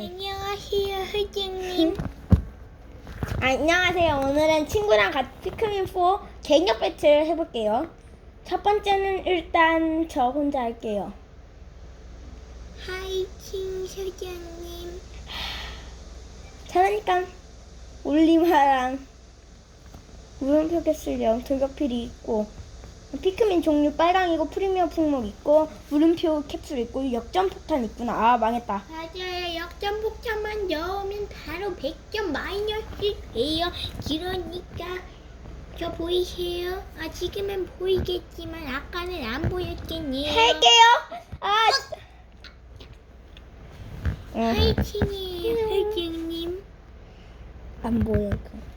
안녕하세요, 회장님. 안녕하세요. 오늘은 친구랑 같이 피크민4 갱력 배틀 해볼게요. 첫 번째는 일단 저 혼자 할게요. 하이팅, 회장님. 잘하니까 올리마랑 물음표 개슬령 돌격필이 있고 피크민 종류 빨강이고 프리미어 품목 있고 물음표 캡슐 있고 역전 폭탄 있구나. 아 망했다. 맞아요. 역전 폭탄만 넣으면 바로 100점 마이너스 돼요. 그러니까 저 보이세요? 아 지금은 보이겠지만 아까는 안 보였겠네요. 할게요. 아. 응, 하이팅이에요, 회장님. 안 보여. 그.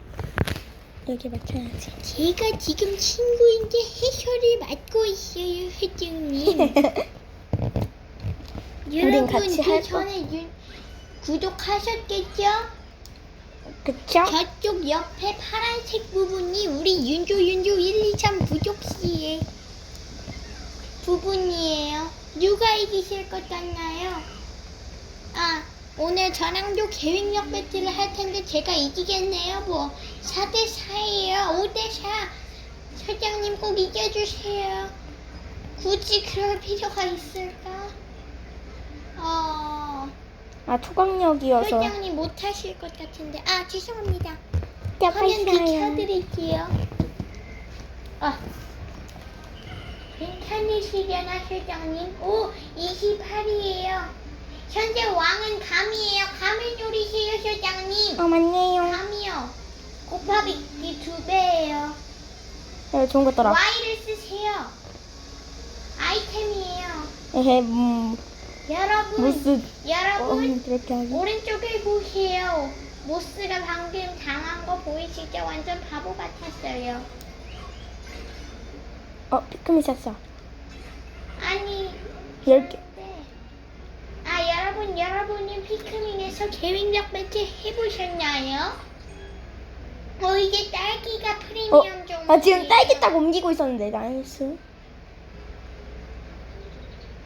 여기 맞춰야지. 제가 지금 친구인데 해설을 맡고 있어요, 회장님. 여러분 그 할 거- 전에 유- 구독하셨겠죠? 그쵸? 저쪽 옆에 파란색 부분이 우리 윤조 윤조 1, 2, 3 부족씨의 부분이에요. 누가 이기실 것 같나요? 아, 오늘 저랑도 계획력 배틀을 할 텐데 제가 이기겠네요, 뭐. 4대 4예요. 5대 4. 설장님 꼭 이겨주세요. 굳이 그럴 필요가 있을까? 어... 아 초강력이어서. 설장님 못 하실 것 같은데. 아, 죄송합니다. 야, 화면 비켜드릴게요. 아, 괜찮으시려나 실장님? 오, 28이에요. 현재 왕은 감이에요. 감을 노리세요, 실장님. 어 맞네요. 감이요. 곱하기 두 배예요. 네, 좋은 것더라. Y를 쓰세요. 아이템이에요. 에헤 음 여러분, 어 여러분, 그렇게 하기. 오른쪽을 보세요. 모스가 방금 당한 거 보이시죠? 완전 바보 같았어요. 어 피크미 샀어. 아니, 열 개. 여러분, 여러분이 피크민에서 계획력 배틀 해보셨나요? 어, 이게 딸기가 프리미엄 어, 종류. 아 지금 딸기 딱 옮기고 있었는데 나이스.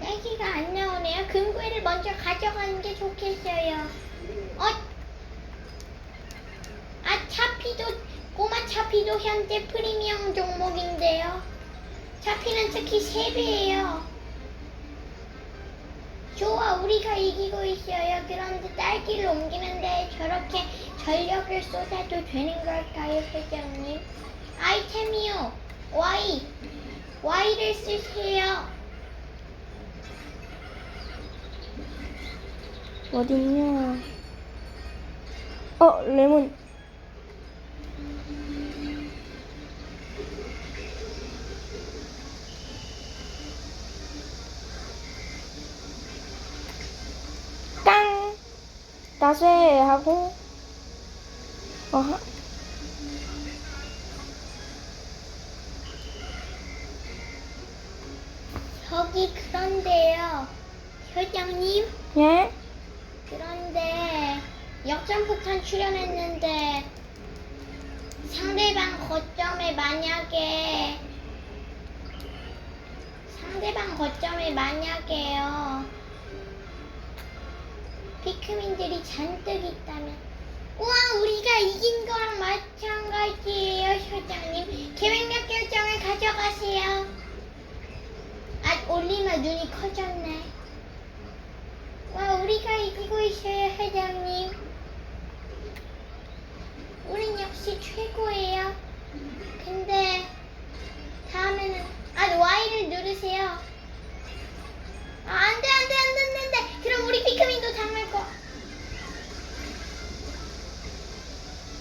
딸기가 안 나오네요. 금괴를 먼저 가져가는 게 좋겠어요. 어? 아, 차피도, 꼬마 차피도 현재 프리미엄 종목인데요. 차피는 특히 3배예요. 좋아, 우리가 이기고 있어요. 그런데 딸기를 옮기는데 저렇게 전력을 쏟아도 되는 걸까요, 회장님? 아이템이요. Y. Y를 쓰세요. 어딨냐? 어 레몬. 나쇠하고. 어. 하- 저기 그런데요. 회장님, 예? 그런데 역전폭탄 출연했는데 상대방 거점에 만약에 상대방 거점에 만약에요 피크민들이 잔뜩 있다면 우와 우리가 이긴 거랑 마찬가지예요 회장님 계획력 결정을 가져가세요 아 올리마 눈이 커졌네 와, 우리가 이기고 있어요, 회장님. 우린 역시 최고예요. 근데 다음에는 아, Y를 누르세요. 아, 안 돼, 안 돼, 안 돼, 안 돼, 안 돼. 그럼 우리 피크민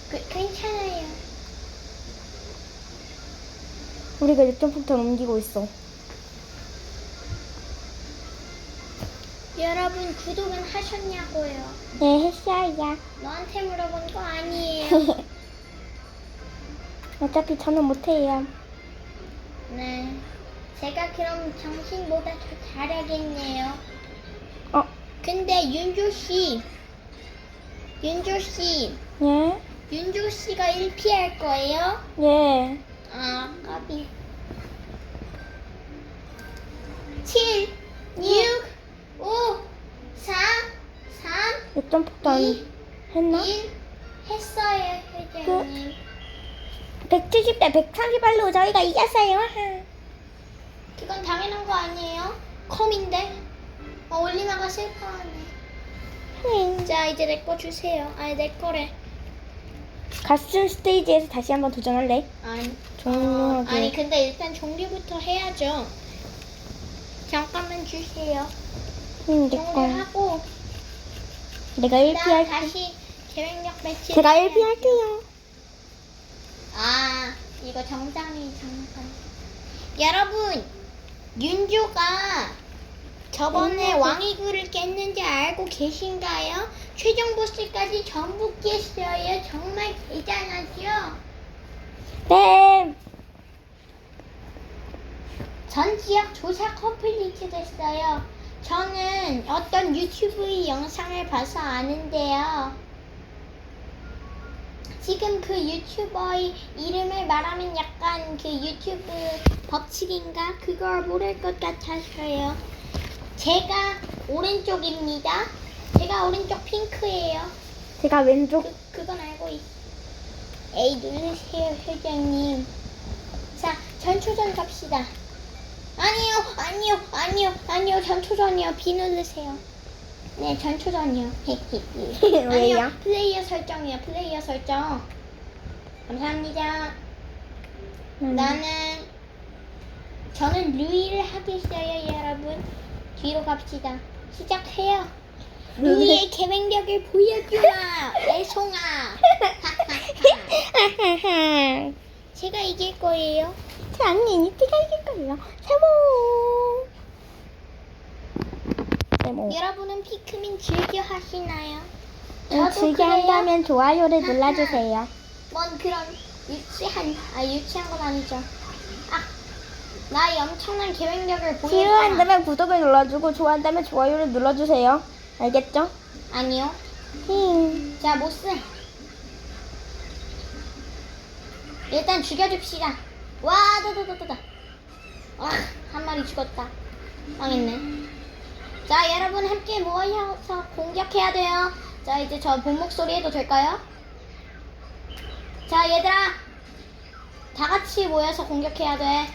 그, 괜찮아요. 우리가 역전폭탄 옮기고 있어. 여러분, 구독은 하셨냐고요? 네 했어요. 너한테 물어본 거 아니에요. 어차피 저는 못해요. 네. 제가 그럼 정신보다 더 잘하겠네요. 어 근데 윤조 씨, 윤조 씨, 예? 윤조 씨가 1피 할 거예요? 예. 아, 까비. 7, 6, 5, 4, 3, 역전 폭탄 이, 했나? 일 했어요, 회장님. 170대 138로 저희가 이겼어요. 그건 당연한 거 아니에요? 컴인데? 어, 올리마가 슬퍼하네. 응. 자, 이제 내 거 주세요. 아니, 내 거래. 가슴 스테이지에서 다시 한번 도전할래? 아니, 종료하기. 어, 아니 근데 일단 종료부터 해야죠. 잠깐만 주세요. 내 거. 종료하고 내가 1피 그다음 할게. 다시 계획력 배치. 제가 1피 할게요. 아 이거 정장이 잠깐. 여러분 윤조가 저번에 음. 왕이구를 깼는지 알고 계신가요? 최종 보스까지 전부 깼어요. 정말 대단하죠? 네. 전 지역 조사 컴플리트 됐어요. 저는 어떤 유튜브 영상을 봐서 아는데요. 지금 그 유튜버의 이름을 말하면 약간 그 유튜브 법칙인가? 그걸 모를 것 같아서요. 제가 오른쪽입니다. 제가 오른쪽 핑크예요. 제가 왼쪽. 그, 그건 알고 있. 에이 누르세요 회장님. 자 전초전 갑시다. 아니요 아니요 아니요 아니요 전초전이요 비 누르세요. 네 전초전이요. 왜요? 아니요 플레이어 설정이요 플레이어 설정. 감사합니다. 음. 나는 저는 루이를 하겠어요 여러분. 뒤로 갑시다. 시작해요. 루이의 계획력을 보여주마 애송아. 제가 이길 거예요. 장님 이티가 이길 거예요. 세모. 세모. 여러분은 피크민 즐겨 하시나요? 음, 즐겨 한다면 좋아요를 하하. 눌러주세요. 뭔 그런 유치한 아 유치한 건 아니죠. 아 나의 엄청난 계획력을 보여주마. 싫어한다면 구독을 눌러주고 좋아한다면 좋아요를 눌러주세요. 알겠죠? 아니요. 힝. 자 모스. 일단 죽여줍시다. 와 다다다다다. 와 한 마리 죽었다. 망했네. 자 여러분 함께 모여서 공격해야 돼요. 자 이제 저 본 목 소리 해도 될까요? 자 얘들아 다 같이 모여서 공격해야 돼.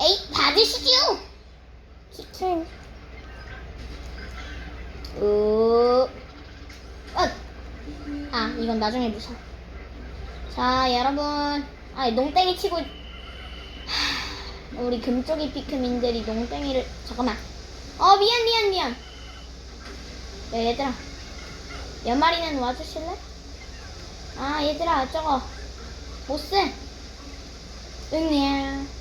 에이 받으시죠. 힝. 으, 어. 아, 이건 나중에 무서. 자, 여러분. 아, 농땡이 치고. 하, 우리 금쪽이 피크민들이 농땡이를. 잠깐만. 어, 미안, 미안, 미안. 야, 얘들아. 연말이는 와주실래? 아, 얘들아, 저거. 보스. 응이야.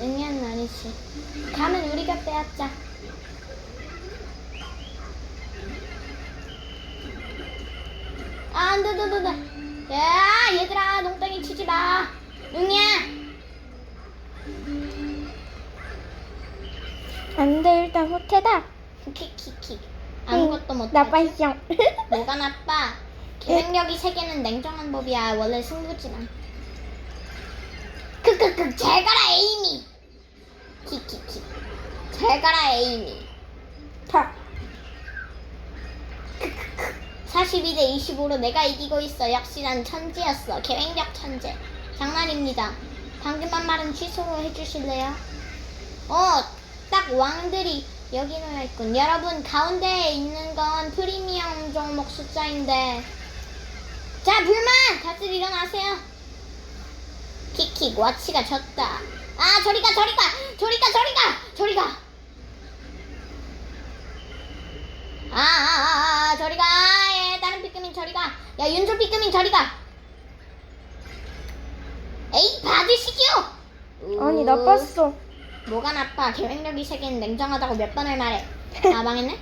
응이야는 아니지. 감은 우리가 빼앗자. 아, 안 돼, 안 돼, 안 돼. 야, 얘들아, 농땡이 치지 마. 응이야. 안 돼 일단 호태다. 킥킥킥. 아무것도 못해. 나빠이형. 뭐가 나빠? 계획력이 세계는 냉정한 법이야. 원래 승부지만. 크크크, 잘 가라, 에이 에이미. 타. 42대 25로 내가 이기고 있어. 역시 난 천재였어. 계획력 천재. 장난입니다. 방금 한 말은 취소로 해주실래요? 어, 딱 왕들이 여기 놓여 있군. 여러분, 가운데에 있는 건 프리미엄 종목 숫자인데. 자, 불만! 다들 일어나세요. 킥킥, 와치가 졌다. 아, 저리 가, 저리 가! 저리 가, 저리 가! 저리 가! 아, 아, 아, 아, 저리 가. 예, 다른 피크민 저리 가. 야, 윤조 피크민 저리 가. 에이, 받으시죠. 아니 우, 나빴어. 뭐가 나빠? 계획력이 세계는 냉정하다고 몇 번을 말해. 아, 망했네.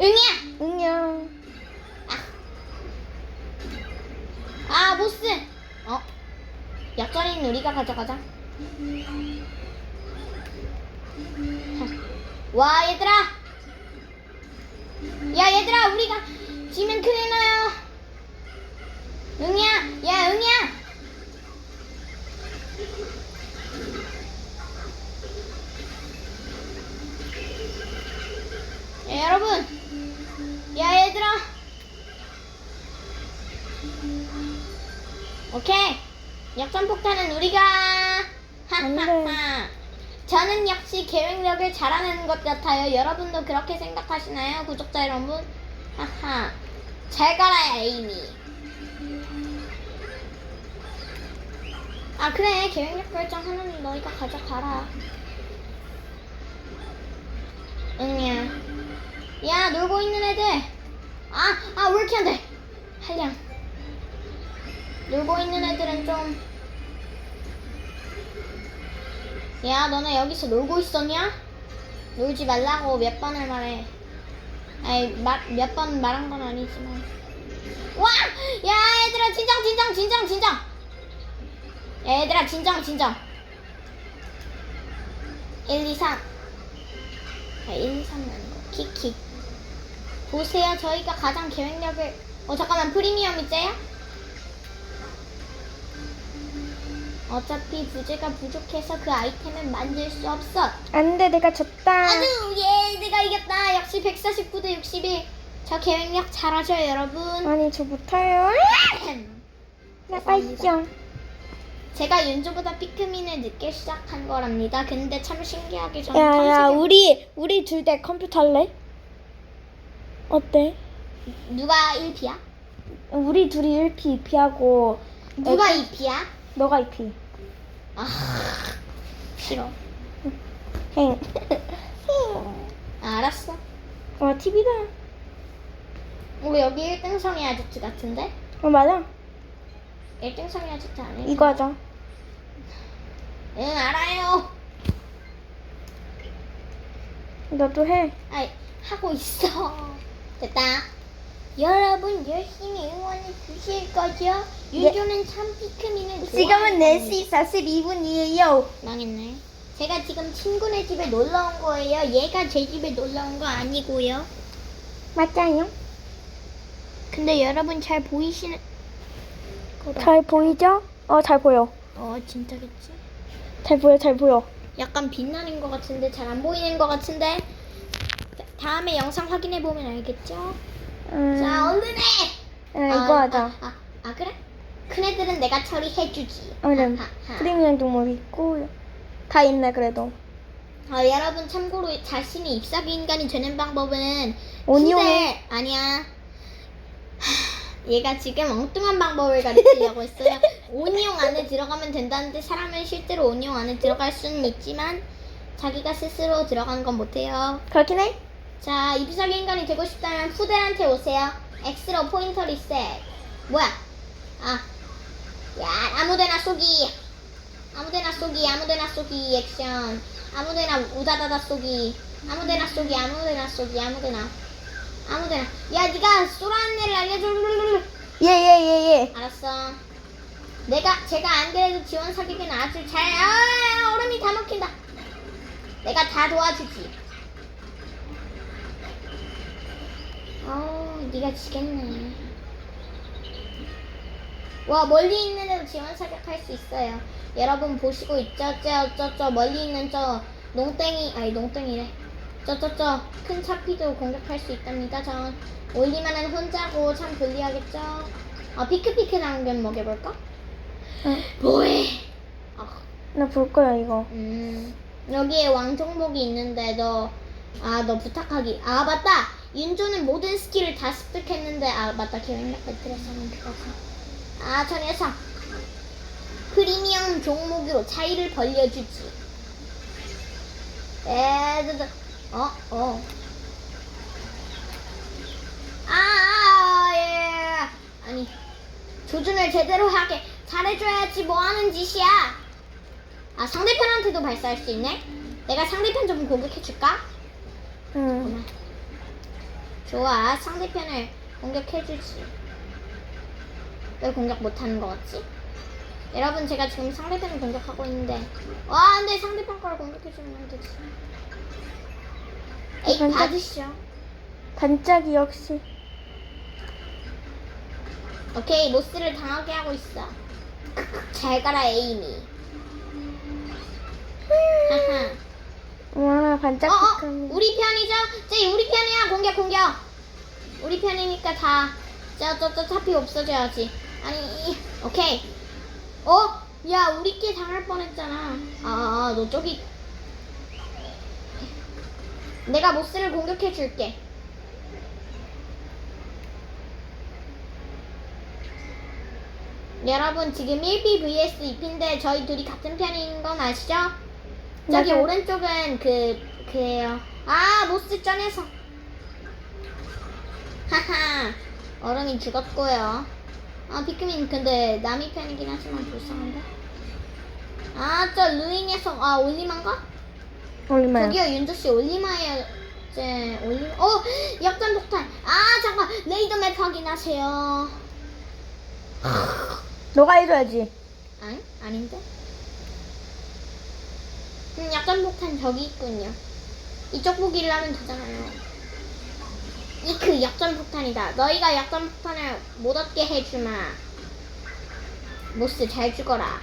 응이야. 응요. 아, 보스. 어? 약점인 우리가 가져가자. 와, 얘들아. 야 얘들아 우리가 지면 큰일 나요. 응이야 야 응이야. 야, 여러분. 야 얘들아. 오케이. 역전폭탄은 우리가. 하하하. 저는 역시 계획력을 잘하는 것 같아요. 여러분도 그렇게 생각하시나요, 구독자 여러분? 하하. 잘 가라, 에이미. 아 그래 계획력 결정 하나는 너희가 가져가라. 응야. 야 놀고 있는 애들. 아 아 왜 이렇게 안 돼? 한량. 놀고 있는 애들은 좀. 야 너네 여기서 놀고 있었냐? 놀지 말라고 몇 번을 말해. 아이 몇 번 말한 건 아니지만. 와! 야 얘들아 진정 진정 진정 진정. 야, 얘들아 진정 진정. 1, 2, 3. 아, 1, 2, 3은 아니고 키키. 보세요 저희가 가장 계획력을. 어 잠깐만 프리미엄이 째야? 어차피 부재가 부족해서 그 아이템을 만들 수 없어. 안돼 내가 졌다. 아주 예 내가 이겼다. 역시 149 대 61. 저 계획력 잘하죠 여러분. 아니 저 못해요. 나 빠이죠. 제가 윤주보다 피크민을 늦게 시작한 거랍니다. 근데 참 신기하게 저는 야야 탐색을- 우리 우리 둘 다 컴퓨터 할래? 어때? 누가 1피야? 우리 둘이 1P 2P하고 누가 2피야? 너가 2P. 아 싫어. 행. 아, 알았어. 와 TV다. 우리 여기 1등성이 아저씨 같은데? 어 맞아. 1등성이 아저씨 아니야? 이거 하자. 응 알아요. 너도 해. 아이 하고 있어. 됐다. 여러분 열심히 응원해 주실 거죠? 윤주는 참 피크민을 좋아하는 42분이에요. 망했네. 제가 지금 친구네 집에 놀러 온 거예요. 얘가 제 집에 놀러 온 거 아니고요. 맞아요. 근데 여러분 잘 보이시는. 잘 보이죠? 어 잘 보여. 어 진짜겠지? 잘 보여 잘 보여. 약간 빛나는 것 같은데 잘 안 보이는 것 같은데. 자, 다음에 영상 확인해 보면 알겠죠? 음, 자 얼른 해. 아, 이거 아, 하자. 아, 아, 아, 그래? 큰 애들은 내가 처리해주지. 얼른. 프리미엄 동물 있고 다 있네 그래도. 어, 여러분 참고로 자신이 잎사귀 인간이 되는 방법은 오니오. 아니야. 하, 얘가 지금 엉뚱한 방법을 가르치려고 했어요. 오니용 안에 들어가면 된다는데 사람은 실제로 오니용 안에 들어갈 수는 있지만 자기가 스스로 들어가는 건 못해요. 그렇긴 해. 자, 잎사귀 인간이 되고 싶다면 후대한테 오세요. X로 포인터 리셋. 뭐야? 아, 야, 아무데나 쏘기. 아무데나 쏘기, 아무데나 쏘기 액션. 아무데나 우다다다 쏘기. 아무데나 쏘기, 아무데나 쏘기, 아무데나. 아무데나. 야, 네가 쏘라는 애를 알려줘. 예 예 예 예. 알았어. 내가 제가 안 그래도 지원 사격은 아주 잘. 아, 얼음이 다 먹힌다. 내가 다 도와주지. 어, 네가 지겠네. 와 멀리 있는 애도 지원 사격할 수 있어요. 여러분 보시고 있죠? 저, 저, 저 멀리 있는 저 농땡이 아니 농땡이래. 저, 저, 저 큰 차피도 공격할 수 있답니다. 전 올리만은 혼자고 참 불리하겠죠? 아 피크피크 당근 먹여볼까? 응. 뭐해? 아, 나볼 거야 이거. 음 여기에 왕종목이 있는데 너 아 너 부탁하기 아 맞다 윤조는 모든 스킬을 다 습득했는데 아 맞다. 계획력 배틀에서는 그거서 아저 녀석. 프리미엄 종목으로 차이를 벌려주지. 에드드 어어. 아, 예. 아니 조준을 제대로 하게 잘해줘야지 뭐 하는 짓이야. 아 상대편한테도 발사할 수 있네? 내가 상대편 좀 공격해줄까? 응. 좋아. 상대편을 공격해주지. 왜 공격 못하는 거 같지? 여러분 제가 지금 상대편을 공격하고 있는데. 와 근데 상대편 걸 공격해주면 안 되지. 에이 반짝- 받으시죠. 반짝이 역시. 오케이 모스를 당하게 하고 있어. 잘 가라 에이미. 하하 와 어, 반짝 어, 피크미. 우리 편이죠? 쟤 우리 편이야. 공격, 공격. 우리 편이니까 다. 저, 저, 저 차피 없어져야지. 아니, 오케이. 어? 야 우리끼리 당할 뻔했잖아 아 너 저기 내가 모스를 공격해 줄게 여러분 지금 1P vs 2P인데 저희 둘이 같은 편인 건 아시죠? 저기 맞아요. 오른쪽은 그 그예요. 아 모스 쩌내서. 하하. 얼음이 죽었고요. 아 비크민 근데 남이 편이긴 하지만 불쌍한데. 아저 루인에서 아 올리마인가? 올리마요. 저기요 윤조 씨 올리마에 제 올리 어 역전 폭탄. 아 잠깐 레이더 맵 확인하세요. 너가 해줘야지. 아니 아닌데 음 약간 폭탄 저기 있군요. 이쪽 보기를 하면 되잖아요. 이그 약점 폭탄이다. 너희가 약점 폭탄을 못 얻게 해주마. 모스 잘 죽어라.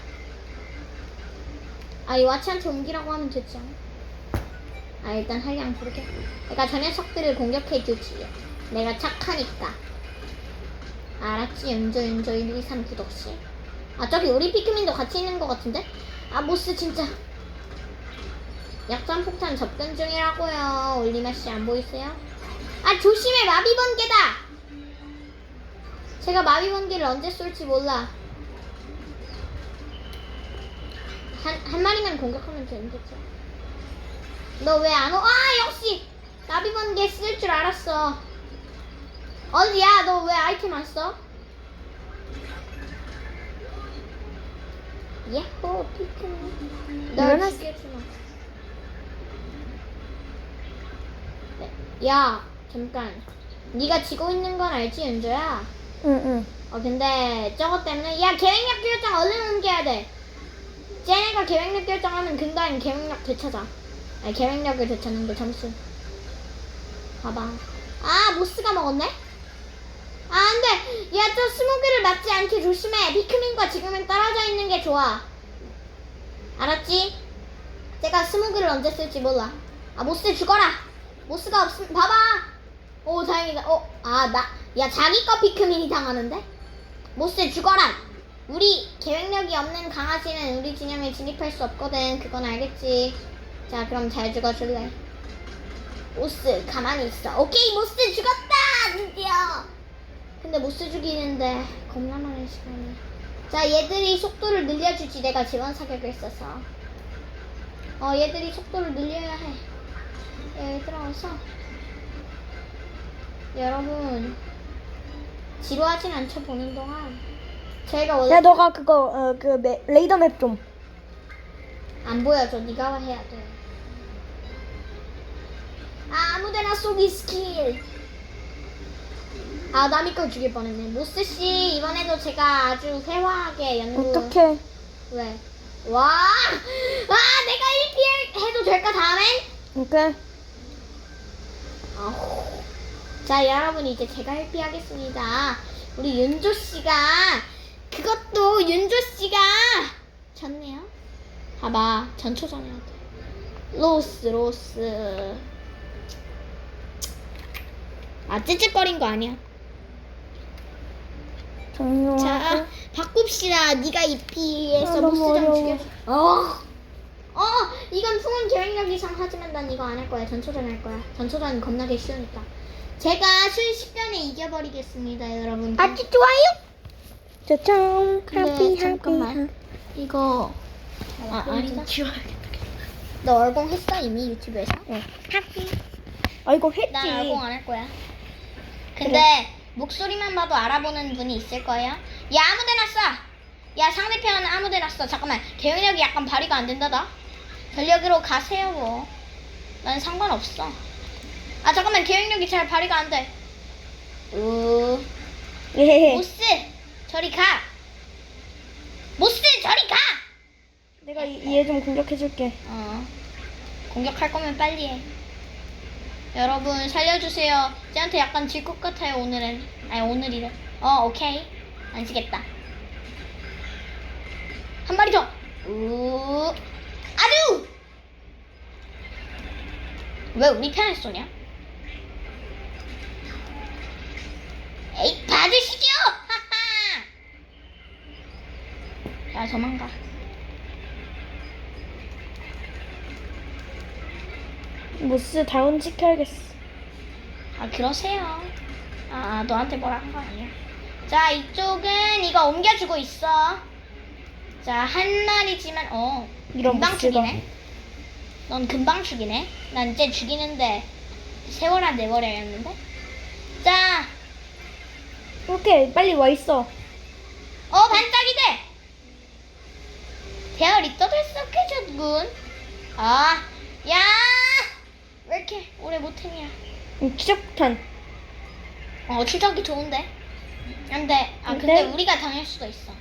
아이 와치한테 옮기라고 하면 않아? 아 일단 한량 부르게. 내가 저 녀석들을 공격해주지. 내가 착하니까. 알았지? 윤조 윤조 1, 2, 3 구독씨. 아 저기 우리 피크민도 같이 있는 것 같은데? 아 모스 진짜 약점 폭탄 접근 중이라고요 올리마 씨 안 보이세요? 아 조심해 마비 번개다 제가 마비 번개를 언제 쏠지 몰라 한, 한 마리만 공격하면 되는데죠 너 왜 안 오? 아 역시 마비 번개 쓸 줄 알았어 어디야 너 왜 아이템 안 써? 피크민 널 일어났어. 죽여주마 야 잠깐. 네가 지고 있는 건 알지 윤조야? 응 응. 어 근데 저것 때문에 야 계획력 결정 얼른 옮겨야 돼. 쟤네가 계획력 결정하면 근간 계획력 되찾아. 아니 계획력을 되찾는데 점수 봐봐. 아 모스가 먹었네? 아 안 돼. 야 저 스모그를 맞지 않게 조심해. 피크민과 지금은 떨어져 있는 게 좋아. 알았지? 제가 스모그를 언제 쓸지 몰라. 아 모스 죽어라 모스가 없으면 봐봐. 오 다행이다. 어아나 야 자기 거 피크민이 당하는데? 모스 죽어라. 우리 계획력이 없는 강아지는 우리 진영에 진입할 수 없거든. 그건 알겠지. 자 그럼 잘 죽어줄래? 모스 가만히 있어. 오케이 모스 죽었다 드디어. 근데 모스 죽이는데 겁나 많은 시간이 자 얘들이 속도를 늘려주지 내가 지원 사격을 써서. 어 얘들이 속도를 늘려야 해 얘들아 어서 여러분 지루하진 않죠 보는 동안 저희가 원래 야 너가 그거 어그 레이더 맵 좀. 안 보여줘. 네가 해야 돼. 아, 아무데나 쏘기 스킬. 아, 남이 걸 죽일 뻔했네. 모스 씨 이번에도 제가 아주 회화하게 연구. 어떡해. 왜? 와, 와, 내가 1피 해도 될까 다음엔? 오케이. 자, 여러분 이제 제가 1피 하겠습니다. 우리 윤조 씨가 그것도 윤조 씨가 졌네요. 봐봐, 전초전해야 돼. 로스, 로스. 아, 찌찌거린 거 아니야. 정리하고. 자, 바꿉시다. 네가 이 피에서 아, 너무 좀 어려워. 죽여. 어. 어, 이건 풍은 계획력 이상 하지만 난 이거 안 할 거야. 전초전 할 거야. 전초전 겁나게 쉬우니까. 제가 순식간에 이겨버리겠습니다, 여러분. 아주 좋아요. 짜잔. 근데 하피 잠깐만. 하피. 이거 아, 아니다. 너 얼공 했어 이미 유튜브에서? 응. 하피. 아 이거 했지. 난 얼공 안 할 거야. 근데 목소리만 봐도 알아보는 분이 있을 거예요. 야 아무데나 쏴. 야 상대편 아무데나 쏴. 잠깐만 계획력이 약간 발휘가 안 된다다. 전력으로 가세요 뭐. 난 상관없어. 아 잠깐만 계획력이 잘 발휘가 안 돼. 우 예. 모스 저리 가. 모스 저리 가. 내가 얘 좀 공격해줄게. 어. 공격할 거면 빨리 해. 여러분 살려주세요. 쟤한테 약간 질 것 같아요 오늘은. 아니 오늘이래. 어 오케이. 안 지겠다. 한 마리 더. 우. 아주. 왜 우리 편을 쏘냐? 에이 받으시죠. 하하. 자 도망가. 모스 다운 지켜야겠어. 아 그러세요. 아, 아 너한테 뭐라 한 거 아니야. 자 이쪽은 이거 옮겨주고 있어. 자한 마리지만 어 이런 금방. 죽이네. 넌 금방 죽이네. 난 이제 죽이는데 세월아 내버려였는데. 자, 오케이, 빨리 와 있어. 어 반짝이 돼. 대열이 떠들썩해졌군. 아, 야, 왜 이렇게 오래 못했냐? 음, 추적탄. 어 추적이 좋은데. 근데 아 근데 근데? 우리가 당할 수도 있어.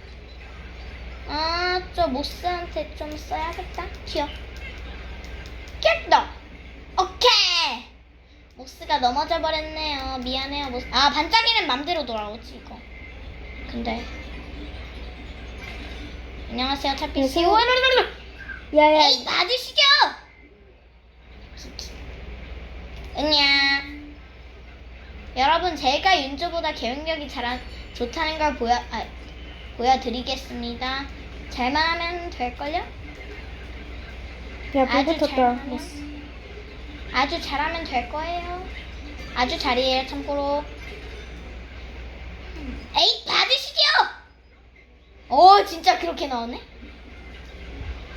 아 저 모스한테 좀 써야겠다. 튀어. 깼다. 오케이. 모스가 넘어져 버렸네요. 미안해요 모스. 아 반짝이는 맘대로 돌아오지 이거. 근데 안녕하세요 차피 씨. 안녕하세요. 오르르르. 야야, 에이 맞으시죠? 안녕. 여러분 제가 윤주보다 계획력이 잘한 좋다는 걸 보여 아, 보여드리겠습니다. 잘만 하면 될걸요? 야, 불 아주 붙었다. 모스. 아주 잘하면 될 거예요. 아주 잘이에요 참고로. 에이 받으시죠. 오 진짜 그렇게 나오네.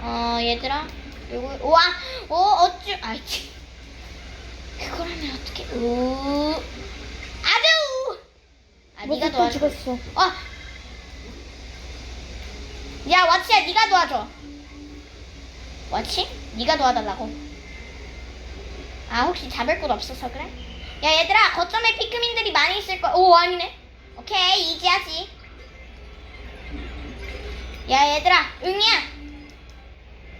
어 얘들아 요거 우와 오 어쭈 아이 치 그거라면 어떻게 오 아주 아 네가 또 도와줘. 죽었어. 어. 야, 왓치야, 네가 도와줘. 왓치? 네가 도와달라고. 아, 혹시 잡을 곳 없어서 그래? 야, 얘들아, 거점에 피크민들이 많이 있을 거야. 오, 아니네. 오케이, 이지하지. 야, 얘들아, 응이야.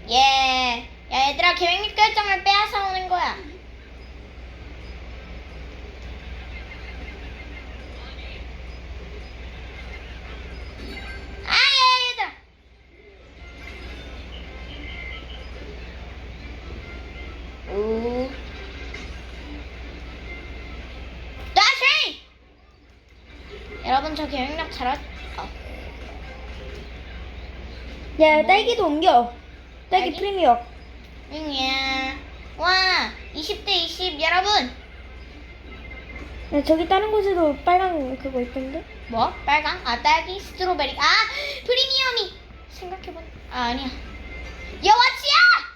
예. 야, 얘들아, 계획력 결정을 빼앗아 오는 거야. 저 계획력 잘하, 어. 야, 딸기도 옮겨. 딸기 딸기? 프리미엄. 응이야. 와, 20대 20, 여러분. 야, 저기 다른 곳에도 빨간 그거 있던데? 뭐? 빨강? 아, 딸기? 스트로베리. 아, 프리미엄이. 생각해보니. 아, 아니야. 야, 왓치야!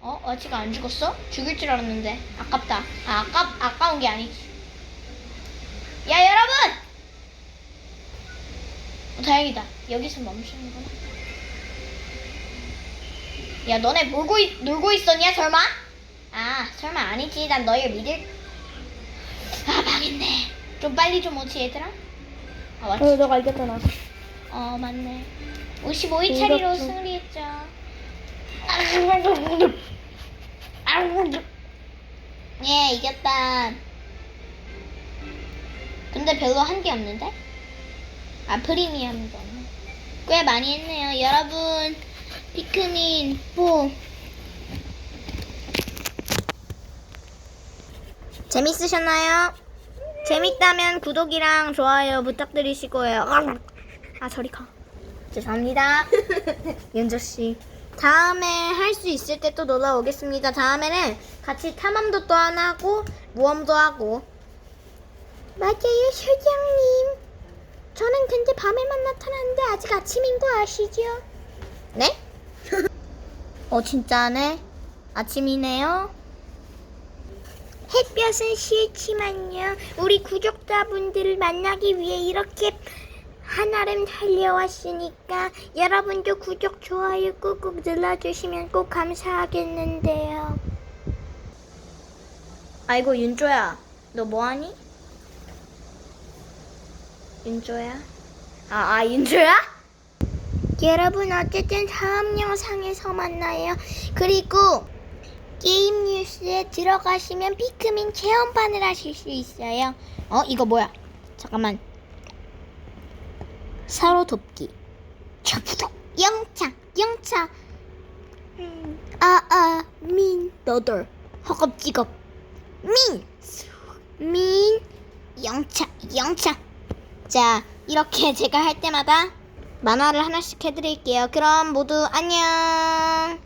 어? 왓치가 안 죽었어? 죽일 줄 알았는데. 아깝다. 아, 아깝, 아까운 게 아니지. 야, 여러분! 어, 다행이다. 여기서 멈추는구나. 야, 너네 놀고, 있, 놀고 있었냐, 설마? 아, 설마 아니지. 난 너희를 믿을. 아, 망했네. 좀 빨리 좀 오지, 얘들아. 아, 맞지? 어, 너가 이겼잖아. 어 맞네 55위 차리로. 승리했죠 예 이겼다 근데 별로 한 게 없는데? 아 프리미엄도 없네 꽤 많이 했네요 여러분 피크민 뭐 재밌으셨나요? 재밌다면 구독이랑 좋아요 부탁드리시고요. 아 저리 가. 죄송합니다. 윤조 씨. 다음에 할 수 있을 때 또 놀러 오겠습니다. 다음에는 같이 탐험도 또 하나 하고 모험도 하고. 맞아요, 실장님. 저는 근데 밤에만 나타나는데 아직 아침인 거 아시죠? 네? 어 진짜네. 아침이네요. 햇볕은 싫지만요. 우리 구독자분들을 만나기 위해 이렇게 한아름 달려왔으니까 여러분도 구독, 좋아요 꾹꾹 눌러주시면 꼭 감사하겠는데요. 아이고 윤조야, 너 뭐하니? 윤조야? 아, 아 윤조야? 여러분 어쨌든 다음 영상에서 만나요. 그리고 게임 뉴스에 들어가시면 피크민 체험판을 하실 수 있어요. 어, 이거 뭐야? 잠깐만. 서로 돕기. 저부도 영창, 영창. 음, 아, 아, 민, 너덜. 허겁지겁. 민, 민, 영창, 영창. 자, 이렇게 제가 할 때마다 만화를 하나씩 해드릴게요. 그럼 모두 안녕.